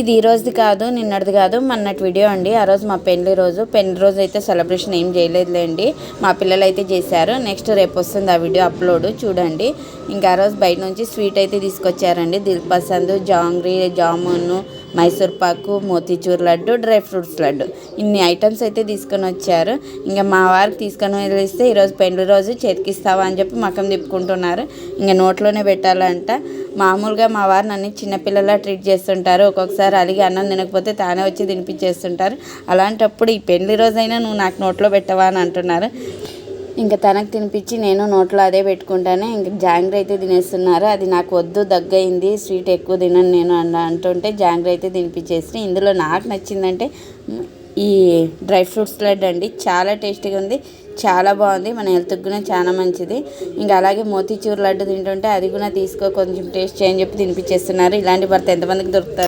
ఇది ఈ రోజుది కాదు నిన్నటిది కాదు మొన్నటి వీడియో అండి. ఆ రోజు మా పెళ్ళి రోజు. పెళ్ళి రోజు అయితే సెలబ్రేషన్ ఏం చేయలేదులేండి. మా పిల్లలు అయితే చేశారు. నెక్స్ట్ రేపు వస్తుంది ఆ వీడియో అప్లోడ్ చూడండి. ఇంకా ఆ రోజు బయట నుంచి స్వీట్ అయితే తీసుకొచ్చారండి. Dilpasand jangri jamun Mysore pak motichoor laddu dry fruits laddu. ఇన్ని ఐటమ్స్ అయితే తీసుకొని వచ్చారు. ఇంకా మా వారికి తీసుకొని వెళ్ళిస్తే ఈరోజు పెండ్లి రోజు చేతికిస్తావా అని చెప్పి మకం తిప్పుకుంటున్నారు. ఇంకా నోట్లోనే పెట్టాలంట. మామూలుగా మా వారు నన్ను చిన్నపిల్లలా ట్రీట్ చేస్తుంటారు. ఒక్కొక్కసారి అలిగి అన్నం తినకపోతే తానే వచ్చి తినిపించేస్తుంటారు. అలాంటప్పుడు ఈ పెళ్ళి రోజైనా నువ్వు నాకు నోట్లో పెట్టవా అని అంటున్నారు. ఇంకా తనకు తినిపించి నేను నోట్లో అదే పెట్టుకుంటానే ఇంక జాంగ్రీ అయితే తినేస్తున్నారు. అది నాకు వద్దు దగ్గయింది స్వీట్ ఎక్కువ తినను నేను అన్న అంటుంటే జాంగ్రీ అయితే తినిపించేసి ఇందులో నాకు నచ్చిందంటే ఈ డ్రై ఫ్రూట్స్ లడ్డు అండి. చాలా టేస్టీగా ఉంది చాలా బాగుంది మన హెల్త్కి కూడా చాలా మంచిది. ఇంకా అలాగే మోతీచూర్ లడ్డు తింటుంటే అది కూడా తీసుకో కొంచెం టేస్ట్ చేయని చెప్పి తినిపించేస్తున్నారు. ఇలాంటి భర్త ఎంతమందికి దొరుకుతారు?